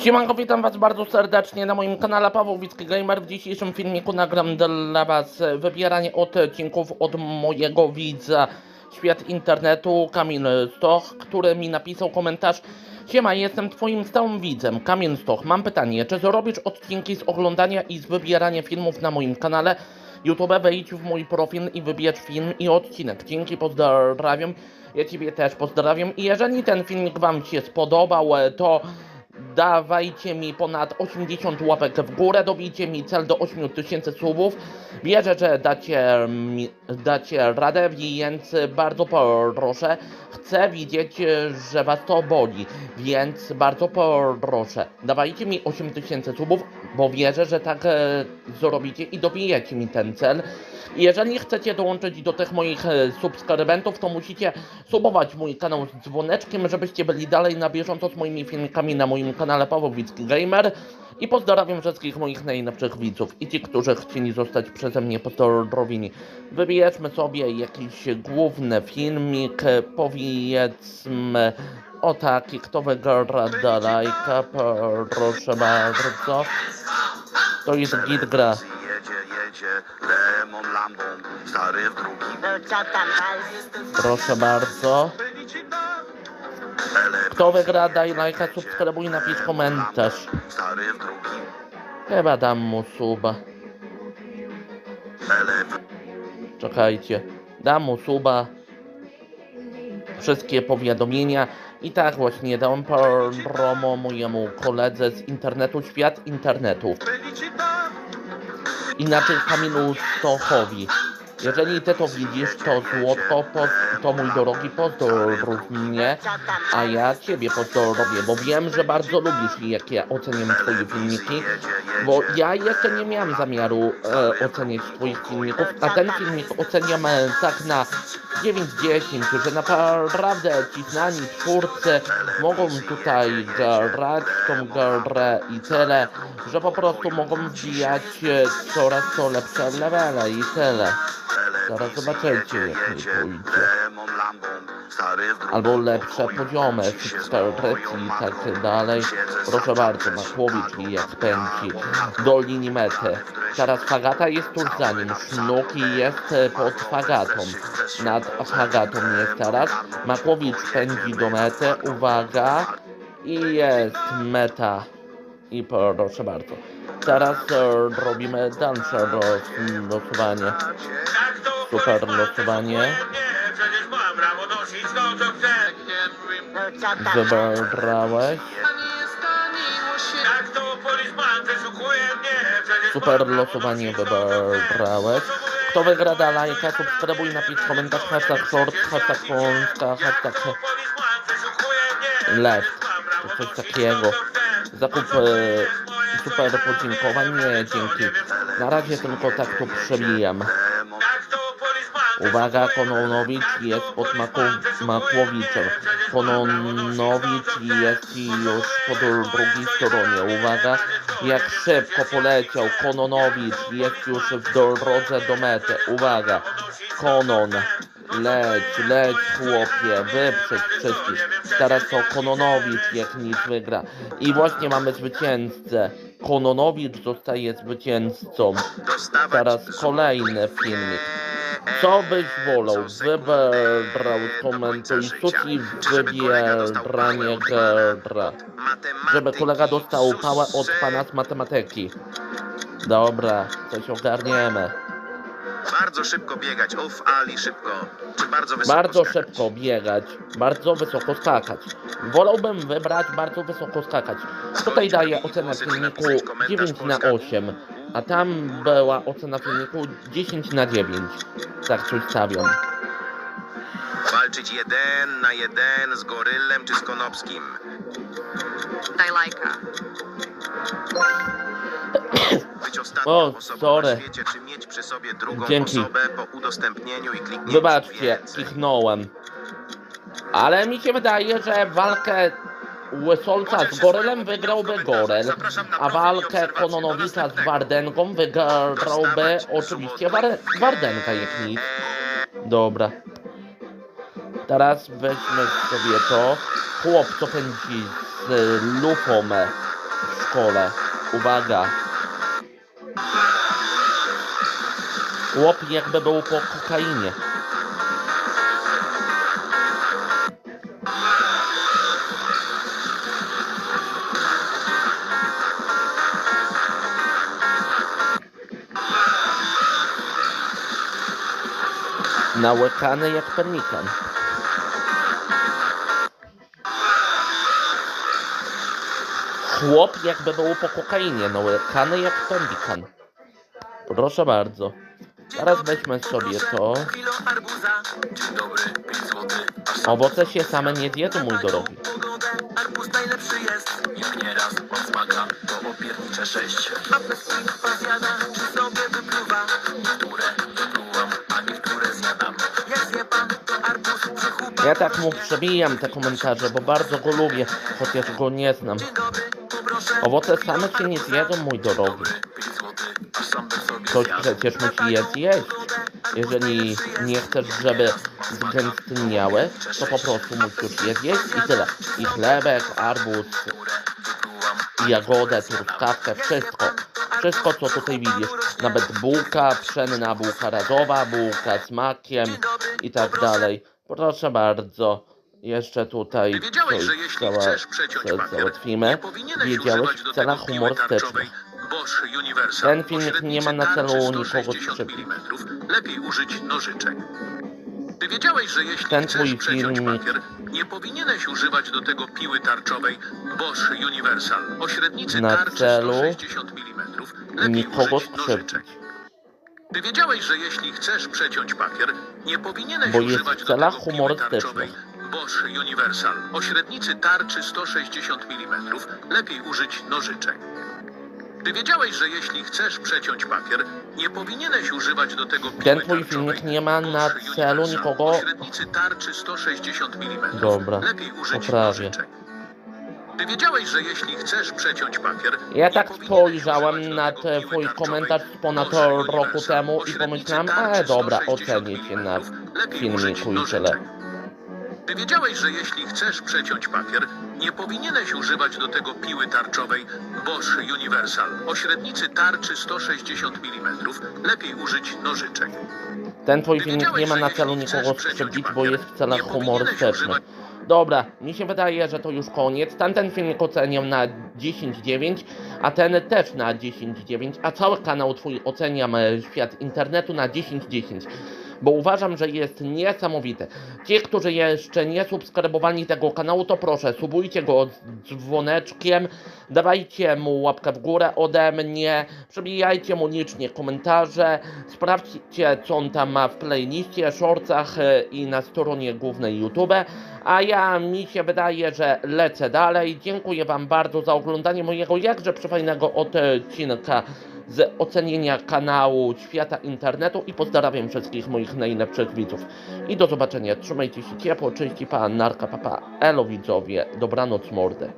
Siemanko, witam was bardzo serdecznie na moim kanale Paweł Wicki Gamer. W dzisiejszym filmiku nagram dla was wybieranie odcinków od mojego widza Świat Internetu Kamil Stoch, który mi napisał komentarz Siema, jestem twoim stałym widzem, Kamil Stoch. Mam pytanie, czy zrobisz odcinki z oglądania i z wybierania filmów na moim kanale? YouTube wejdź w mój profil i wybierz film i odcinek. Dzięki, pozdrawiam. Ja ciebie też pozdrawiam. I jeżeli ten filmik wam się spodobał, to dawajcie mi ponad 80 łapek w górę, dobijcie mi cel do 8000 subów. Wierzę, że dacie, mi, dacie radę, więc bardzo proszę. Chcę widzieć, że was to boli, więc bardzo proszę. Dawajcie mi 8000 subów, bo wierzę, że tak e, zrobicie i dobijecie mi ten cel. Jeżeli chcecie dołączyć do tych moich e, subskrybentów, to musicie subować mój kanał z dzwoneczkiem, żebyście byli dalej na bieżąco z moimi filmikami na moim kanale Paweł Wicki Gamer. I pozdrawiam wszystkich moich najlepszych widzów i ci, którzy chcieli zostać przeze mnie pozdrowieni. Wybierzmy sobie jakiś główny filmik, powiedzmy o taki, kto wygra da lajka, proszę bardzo. To jest git gra. Jedzie, jedzie, Kto wygra, daj lajka, subskrybuj, napisz komentarz. Chyba dam mu suba. Czekajcie. Dam mu suba. Wszystkie powiadomienia. I tak właśnie dałem promo mojemu koledze z internetu, świat internetu. Inaczej Kamilu Stochowi. Jeżeli ty to widzisz, to złotko, po, to mój drogi pozdrów mnie, a ja ciebie pozdrowię, bo wiem, że bardzo lubisz jak ja oceniam twoje filmiki, bo ja jeszcze nie miałem zamiaru e, oceniać twoich filmików, a ten filmik oceniam e, tak na 9-10, że naprawdę ci znani twórcy mogą tutaj grać tą grę i tyle, że po prostu mogą wbijać coraz to lepsze levele i tyle. Zaraz zobaczycie jak mi pójdzie. Albo lepsze poziomy, subskrypcji i tak dalej. Proszę bardzo, Makłowicz i jak pędzi do linii mety. Teraz Fagata jest tuż za nim, Sznuki jest e, pod Fagatą. Nad Fagatą jest teraz. Makłowicz pędzi do mety, uwaga. I jest meta. I proszę bardzo. Teraz e, robimy dalsze losowanie. Super losowanie. To, Wybrałeś. To Super losowanie to, wybrałeś. Kto wygra da lajka, subskrybuj, napisz komentarz, hashtag short, hashtag polska, hashtag left, coś takiego. to. Zakup e, super podziękowań, nie dzięki. Na razie tylko tak tu przebijam. Lemon Jak to policjant Uwaga. Kononowicz jest pod Maku, Makłowiczem. Kononowicz jest już po drugiej stronie. Uwaga, jak szybko poleciał. Kononowicz jest już w drodze do mety. Uwaga, Konon. Leć, leć chłopie, wyprzedź wszystkich. Teraz to Kononowicz jak nic wygra. I właśnie mamy zwycięzcę. Kononowicz zostaje zwycięzcą. Teraz kolejny filmik. Co byś wolał? Wybrał komentuj wybieranie. Matematyki. Żeby kolega dostał pałę od pana z matematyki. Dobra, coś ogarniemy. Bardzo szybko biegać. Uf, Ali, szybko. Czy bardzo wysoko Bardzo skakać? szybko biegać, bardzo wysoko skakać. Wolałbym wybrać bardzo wysoko skakać. Tutaj daję ocenę filmiku 9 na 8, a tam była ocena filmiku 10 na 9. Tak coś stawiam. Walczyć jeden na jeden z gorylem czy z konopskim. Daj lajka. Być ostatnią O, osobą sorry. na świecie, czy mieć przy sobie drugą Dzięki. osobę po udostępnieniu i kliknięciu Wybaczcie, więcej. kichnąłem. Ale mi się wydaje, że walkę Łysolca z Gorelem wygrałby Gorel, a walkę Kononowica z Wardenką wygrałby oczywiście War Wardenka jak nic. Dobra. Teraz weźmy sobie to. Chłop, co pędzi z lufą w szkole. Uwaga. Chłop jakby był po kokainie. Nałykany jak pelikan. Chłop jakby był po kokainie, nałykany jak pelikan. Proszę bardzo. Teraz weźmy sobie to. Kilo arbuza, dzień dobry, 5 złoty. Owoce się same nie zjedzą, mój drogi. Arbuz najlepszy jest. Jak nieraz on smaga, to opiernicze 6. Apelsin pan zjada, czy sobie wypluwa? Ja tak mu przebijam te komentarze, bo bardzo go lubię, chociaż go nie znam. Owoce same się nie zjedzą, mój drogi. 5 złoty, aż sam bym sobie Ktoś przecież musi je zjeść. Jeżeli nie chcesz, żeby zgęstniały, to po prostu musisz je zjeść i tyle. I chlebek, arbuz, jagodę, truskawkę, wszystko. Wszystko, co tutaj widzisz. Nawet bułka, pszenna bułka radowa, bułka z makiem i tak dalej. Proszę bardzo. Jeszcze tutaj Ty wiedziałeś, że jeśli cała- chcesz przeciąć coś papier, załatwimy. nie powinieneś Wiedziałeś używać do w celach tego piły humorystycznych. tarczowej Bosch Universal. Ten filmik nie ma na celu nikogo tarczy 160 skrzypić. mm. Lepiej użyć nożyczek. Ty wiedziałeś, że jeśli Ten chcesz twój przeciąć filmik- papier, nie powinieneś używać do tego piły tarczowej Bosch Universal. O średnicy Na tarczy celu 160 mm. Lepiej Nikogo użyć nożyczek. skrzywdzić. Ty wiedziałeś, że jeśli chcesz przeciąć papier, nie powinieneś Bo jest używać w celach do tego piły humorystycznych. tarczowej Bosch Universal. O średnicy tarczy 160 mm. Lepiej użyć nożyczek. Ty wiedziałeś, że jeśli chcesz przeciąć papier, nie powinieneś używać do tego piły Ten twój tarczowej filmik nie ma na Bosch celu Universal. nikogo... O średnicy tarczy 160 mm. Dobra, Lepiej użyć poprawię. nożyczek. Ty wiedziałeś, że jeśli chcesz przeciąć papier, Ja tak spojrzałem na twój komentarz ponad roku temu i pomyślałem, tarczy e dobra, 160 ocenię cię na filmiku i tyle. Ty wiedziałeś, że jeśli chcesz przeciąć papier, nie powinieneś używać do tego piły tarczowej Bosch Universal. O średnicy tarczy 160 mm. Lepiej użyć nożyczek. Ten twój wiedziałeś, nie ma na celu nikogo skrzywdzić, bo jest w celach humorystycznych. Dobra, mi się wydaje, że to już koniec. Tamten filmik oceniam na 10,9, a ten też na 10,9, a cały kanał twój oceniam e, świat internetu na 10,10. Bo uważam, że jest niesamowity. Ci, którzy jeszcze nie subskrybowali tego kanału, to proszę, subujcie go dzwoneczkiem, dawajcie mu łapkę w górę ode mnie, przebijajcie mu licznie komentarze, sprawdźcie, co on tam ma w playliście, shortsach e, i na stronie głównej YouTube. A ja mi się wydaje, że lecę dalej. Dziękuję Wam bardzo za oglądanie mojego jakże przefajnego odcinka z ocenienia kanału Świata Internetu i pozdrawiam wszystkich moich najlepszych widzów. I do zobaczenia. Trzymajcie się ciepło, cześć i pan, narka, papa, elo widzowie, dobranoc mordy.